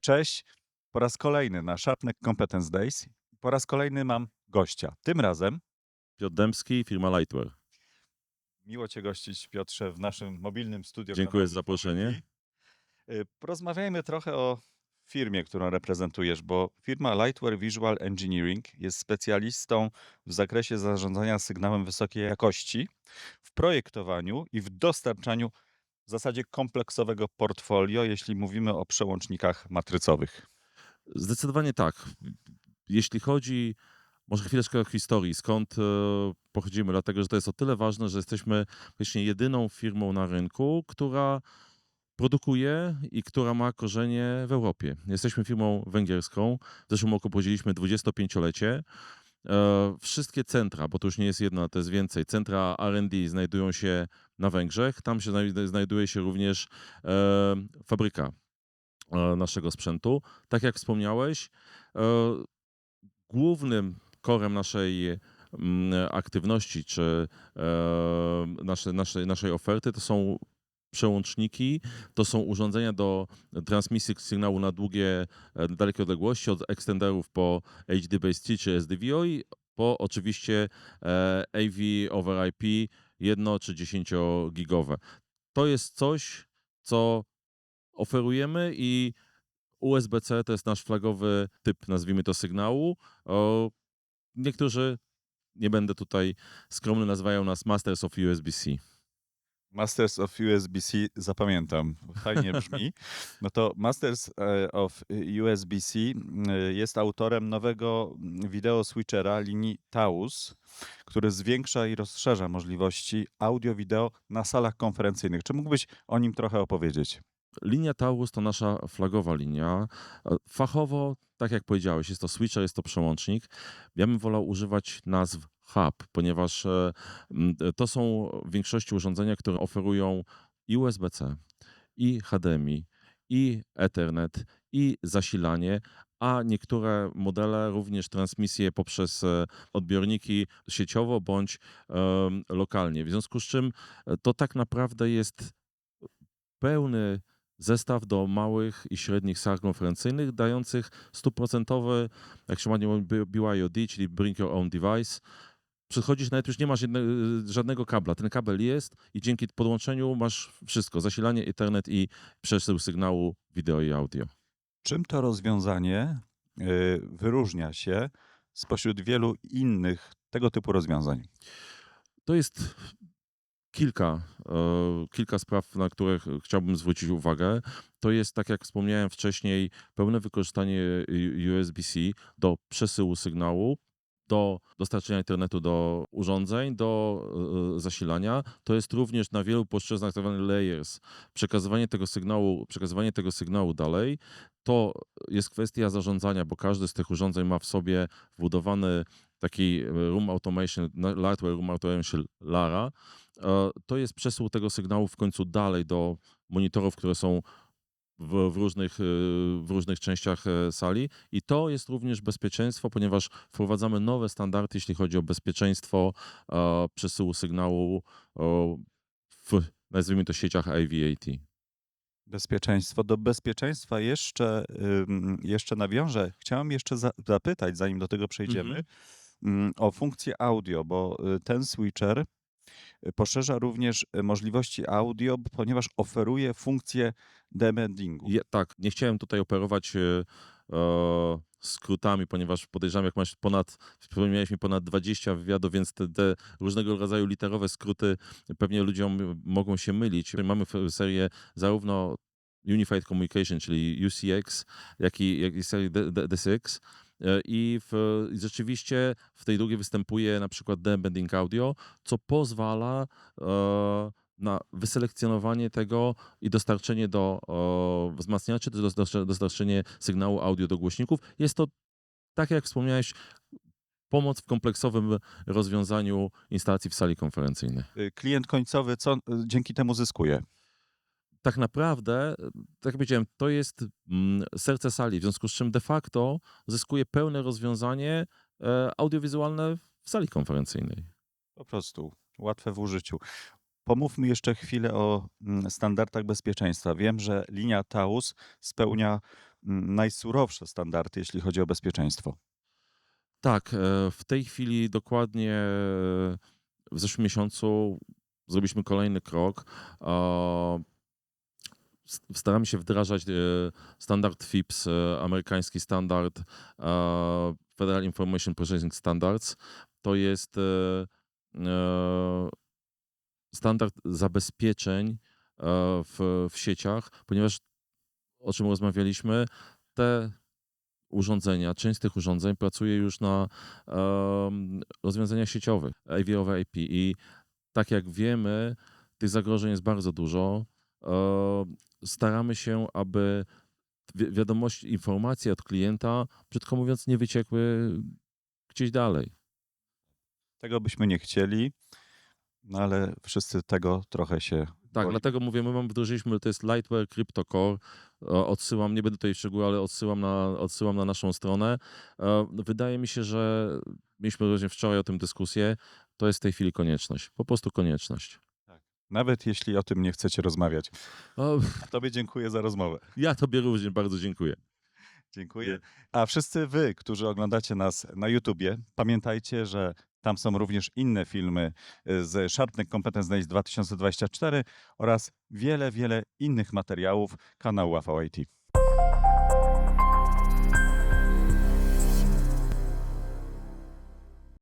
Cześć, po raz kolejny na Sharpneck Competence Days. Po raz kolejny mam gościa. Tym razem Piotr Dębski, firma Lightware. miło Cię gościć, Piotrze, w naszym mobilnym studio. Dziękuję za zaproszenie. Y, Porozmawiajmy trochę o firmie, którą reprezentujesz, bo firma Lightware Visual Engineering jest specjalistą w zakresie zarządzania sygnałem wysokiej jakości, w projektowaniu i w dostarczaniu w zasadzie kompleksowego portfolio, jeśli mówimy o przełącznikach matrycowych. Zdecydowanie tak. Jeśli chodzi, może chwileczkę o historii, skąd e, pochodzimy, dlatego że to jest o tyle ważne, że jesteśmy właśnie jedyną firmą na rynku, która produkuje i która ma korzenie w Europie. Jesteśmy firmą węgierską. W zeszłym roku obchodziliśmy 25-lecie. E, Wszystkie centra, bo to już nie jest jedna, to jest więcej, centra R&D znajdują się na Węgrzech. Tam się znaj- znajduje się również e, fabryka e, naszego sprzętu. Tak jak wspomniałeś, e, głównym korem naszej mm, aktywności czy e, nasze, naszej, naszej oferty to są przełączniki, to są urządzenia do transmisji sygnału na długie, dalekie odległości, od extenderów po HDBaseT czy SDVO po oczywiście e, AV over IP jedno czy 10 gigowe. To jest coś, co oferujemy i USB-C to jest nasz flagowy typ, nazwijmy to, sygnału. Niektórzy, nie będę tutaj skromny, nazywają nas Masters of USB-C. Masters of USB-C zapamiętam, fajnie brzmi. No to Masters e, of USB-C e, jest autorem nowego wideo switchera linii Taus, który zwiększa i rozszerza możliwości audio-wideo na salach konferencyjnych. Czy mógłbyś o nim trochę opowiedzieć? Linia Taurus to nasza flagowa linia. E, Fachowo, tak jak powiedziałeś, jest to switcher, jest to przełącznik. Ja bym wolał używać nazw hub, ponieważ e, to są w większości urządzenia, które oferują i USB-C, i HDMI, i Ethernet, i zasilanie, a niektóre modele również transmisję poprzez e, odbiorniki sieciowo bądź lokalnie. W związku z czym e, to tak naprawdę jest pełny zestaw do małych i średnich sal konferencyjnych, dających stuprocentowy, jak się ładnie mówi, BYOD, czyli Bring Your Own Device. Przychodzisz, nawet już nie masz jedne, żadnego kabla. Ten kabel jest i dzięki podłączeniu masz wszystko. Zasilanie, Ethernet i przesył sygnału wideo i audio. Czym to rozwiązanie e, wyróżnia się spośród wielu innych tego typu rozwiązań? To jest kilka, e, kilka spraw, na które ch- chciałbym zwrócić uwagę. To jest, tak jak wspomniałem wcześniej, pełne wykorzystanie USB-C do przesyłu sygnału, do dostarczenia internetu do urządzeń, do e, zasilania. To jest również na wielu płaszczyznach tak zwany layers. Przekazywanie tego sygnału, przekazywanie tego sygnału dalej, to jest kwestia zarządzania, bo każdy z tych urządzeń ma w sobie wbudowany taki room automation, Lightware Room Automation LARA. E, To jest przesył tego sygnału w końcu dalej do monitorów, które są w, w, różnych, e, w różnych częściach e, sali. I to jest również bezpieczeństwo, ponieważ wprowadzamy nowe standardy, jeśli chodzi o bezpieczeństwo e, przesyłu sygnału e, w, nazwijmy to, sieciach IVAT. Bezpieczeństwo. Do bezpieczeństwa jeszcze, jeszcze nawiążę. Chciałem jeszcze za, zapytać, zanim do tego przejdziemy, ym, o funkcję audio, bo y, ten switcher poszerza również y, możliwości audio, ponieważ oferuje funkcję demandingu. Ja, tak, nie chciałem tutaj operować e, e, skrótami, ponieważ podejrzewam, jak masz ponad, wspomniałeś mi ponad 20 wywiadów, więc te, te różnego rodzaju literowe skróty pewnie ludziom mogą się mylić. Mamy serię zarówno Unified Communication, czyli UCX, jak i, jak i serię D- D- D6. E, I, w, I rzeczywiście w tej drugiej występuje na przykład Debending Audio, co pozwala e, na wyselekcjonowanie tego i dostarczenie do o, wzmacniaczy, czy dostarcze- dostarczenie sygnału audio do głośników. Jest to, tak jak wspomniałeś, pomoc w kompleksowym rozwiązaniu instalacji w sali konferencyjnej. Y, Klient końcowy co y, dzięki temu zyskuje? Tak naprawdę, tak jak powiedziałem, to jest mm, serce sali, w związku z czym de facto zyskuje pełne rozwiązanie e, audiowizualne w sali konferencyjnej. Po prostu łatwe w użyciu. Pomówmy jeszcze chwilę o mm, standardach bezpieczeństwa. Wiem, że linia Taus spełnia mm, najsurowsze standardy, jeśli chodzi o bezpieczeństwo. Tak, e, w tej chwili dokładnie e, w zeszłym miesiącu zrobiliśmy kolejny krok. Staramy się wdrażać e, standard FIPS, e, amerykański standard e, Federal Information Processing Standards. To jest standard zabezpieczeń w, w sieciach, ponieważ o czym rozmawialiśmy, te urządzenia, część z tych urządzeń pracuje już na rozwiązaniach sieciowych, AV over IP i tak jak wiemy, tych zagrożeń jest bardzo dużo. Staramy się, aby wi- wiadomości, informacje od klienta, brzydko mówiąc, nie wyciekły gdzieś dalej. Tego byśmy nie chcieli, no ale wszyscy tego trochę się Tak, Boi. dlatego mówię, my mam wdrożyliśmy, to jest Lightware CryptoCore. E, Odsyłam, nie będę tutaj w szczegóły, ale odsyłam na, odsyłam na naszą stronę. Wydaje mi się, że mieliśmy właśnie wczoraj o tym dyskusję. To jest w tej chwili konieczność. Po prostu konieczność. Nawet jeśli o tym nie chcecie rozmawiać. O, Tobie dziękuję za rozmowę. ja Tobie również bardzo dziękuję. Dziękuję. A wszyscy wy, którzy oglądacie nas na YouTubie, pamiętajcie, że tam są również inne filmy y, z Sharpneck Competence Days 2024 oraz wiele, wiele innych materiałów kanału AVIT.